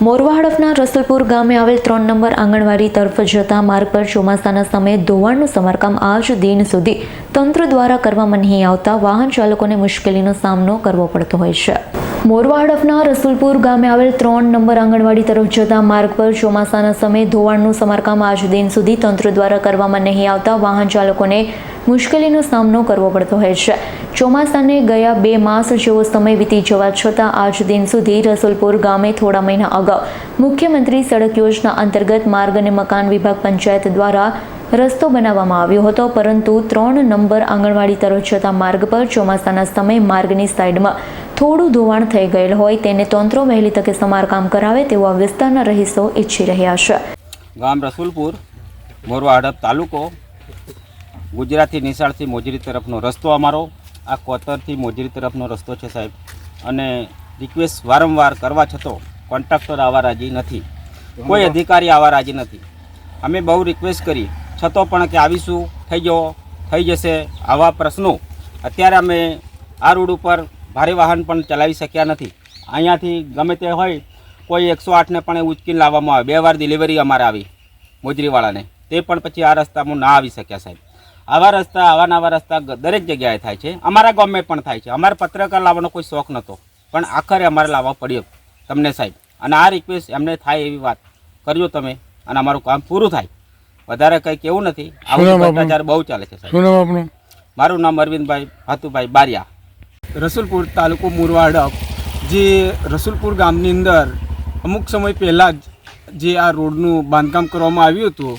મોરવા હડફના રસલપુર ગામે આવેલ ત્રણ નંબર આંગણવાડી તરફ જતા માર્ગ પર ચોમાસાના સમયે ધોવાણનું સમારકામ આજ દિન સુધી તંત્ર દ્વારા કરવામાં નહીં આવતા વાહન ચાલકોને મુશ્કેલીનો સામનો કરવો પડતો હોય છે. મોરવા હડફના રસુલપુર ગામે આવેલ ત્રણ નંબર આંગણવાડી તરફ જતા માર્ગ પર ચોમાસાના સમયે ધોવાણનું સમારકામ આજ દિન સુધી તંત્ર દ્વારા કરવામાં નહીં આવતા વાહન ચાલકોને મુશ્કેલીનો સામનો કરવો પડતો હોય છે. ચોમાસાને ગયા બે માસ જેવો સમય વીતી જવા છતાં આજ દિન સુધી રસુલપુર ગામે થોડા મહિના અગાઉ મુખ્યમંત્રી સડક યોજના અંતર્ગત માર્ગ અને મકાન વિભાગ પંચાયત દ્વારા રસ્તો બનાવવામાં આવ્યો હતો પરંતુ ત્રણ નંબર આંગણવાડી તરફ જતા માર્ગ પર ચોમાસાના સમયે માર્ગની સાઈડમાં થોડું ધોવાણ થઈ ગયેલ હોય તેને તંત્રો વહેલી તકે સમારકામ કરાવે તેવો આ વિસ્તારના રહીશો ઈચ્છી રહ્યા છે. ગામ રસુલપુર મોરવા હડપ તાલુકો ગુજરાતી નિશાળથી મોજરી તરફનો રસ્તો અમારો આ કોતરથી મોજરી તરફનો રસ્તો છે સાહેબ. અને રિક્વેસ્ટ વારંવાર કરવા છતાં કોન્ટ્રાક્ટર આવવા રાજી નથી. કોઈ અધિકારી આવવા રાજી નથી. અમે બહુ રિક્વેસ્ટ કરી. છતાં પણ કે આવીશું, થઈ ગયો, થઈ જશે આવા પ્રશ્નો. અત્યારે અમે આ રોડ ઉપર ભારે વાહન પણ ચલાવી શક્યા નથી. અહીંયાથી ગમે તે હોય, કોઈ એકસો આઠને પણ ઉચકીને લાવવામાં આવે. બે વાર ડિલિવરી અમારે આવી, મોજરીવાળાને. તે પણ પછી આ રસ્તામાં ના આવી શક્યા સાહેબ. આવા રસ્તા, આવા નવા રસ્તા દરેક જગ્યાએ થાય છે. અમારા ગામે પણ થાય છે. અમારે પત્રકાર લાવવાનો કોઈ શોખ નહોતો. પણ આખરે અમારે લાવવા પડ્યો તમને સાહેબ. અને આ રિક્વેસ્ટ એમને થાય એવી વાત. કરજો તમે અને અમારું કામ પૂરું થાય. વધારે કંઈ કેવું નથી. આવું? ભ્રષ્ટાચાર બહુ ચાલે છે સાહેબ. શું નામ આપનું? મારું નામ અરવિંદભાઈ ભાતુભાઈ બારિયા. રસુલપુર તાલુકો મુરવાડક જે રસુલપુર ગામની અંદર અમુક સમય પહેલાં જ જે આ રોડનું બાંધકામ કરવામાં આવ્યું હતું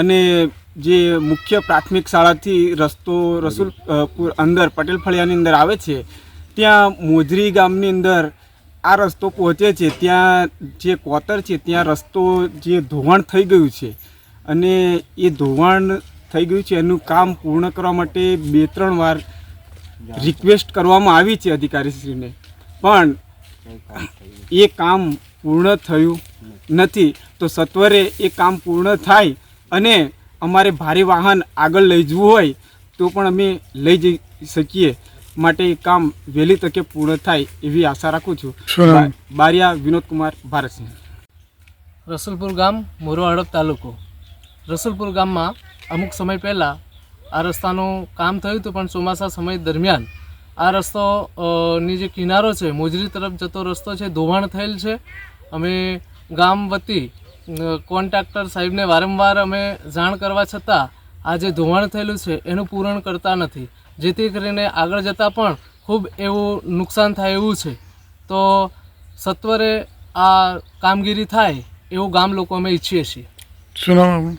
અને જે મુખ્ય પ્રાથમિક શાળાથી રસ્તો રસુલપુર અંદર પટેલ ફળિયાની અંદર આવે છે ત્યાં મોજરી ગામની અંદર આ રસ્તો પહોંચે છે. ત્યાં જે કોતર છે ત્યાં રસ્તો જે ધોવાણ થઈ ગયું છે. અને એ ધોવાણ થઈ ગયું છે એનું કામ પૂર્ણ કરવા માટે બે ત્રણ વાર રિક્વેસ્ટ કરવામાં આવી છે અધિકારીશ્રીને. પણ એ કામ પૂર્ણ થયું નથી. તો સત્વરે એ કામ પૂર્ણ થાય અને અમારે ભારે વાહન આગળ લઈ જવું હોય તો પણ અમે લઈ જઈ શકીએ. માટે એ કામ વહેલી તકે પૂર્ણ થાય એવી આશા રાખું છું. શું વિનોદ કુમાર બારિયા વિનોદકુમાર ભારતસિંહ. રસુલપુર ગામ હડપ તાલુકો. રસુલપુર ગામમાં અમુક સમય પહેલાં આ રસ્તાનું કામ થયું હતું, પણ ચોમાસા સમય દરમિયાન આ રસ્તો ની જે કિનારો છે, મોજરી તરફ જતો રસ્તો છે, ધોવાણ થયેલ છે. અમે ગામ વતી કોન્ટ્રાક્ટર સાહેબને વારંવાર અમે જાણ કરવા છતાં આ જે ધોવાણ થયેલું છે, એનું પૂરણ કરતા નથી. જેથી કરીને આગળ જતાં પણ ખૂબ એવું નુકસાન થાય એવું છે. તો સત્વરે આ કામગીરી થાય એવું ગામ લોકો અમે ઈચ્છીએ છીએ. શું નામ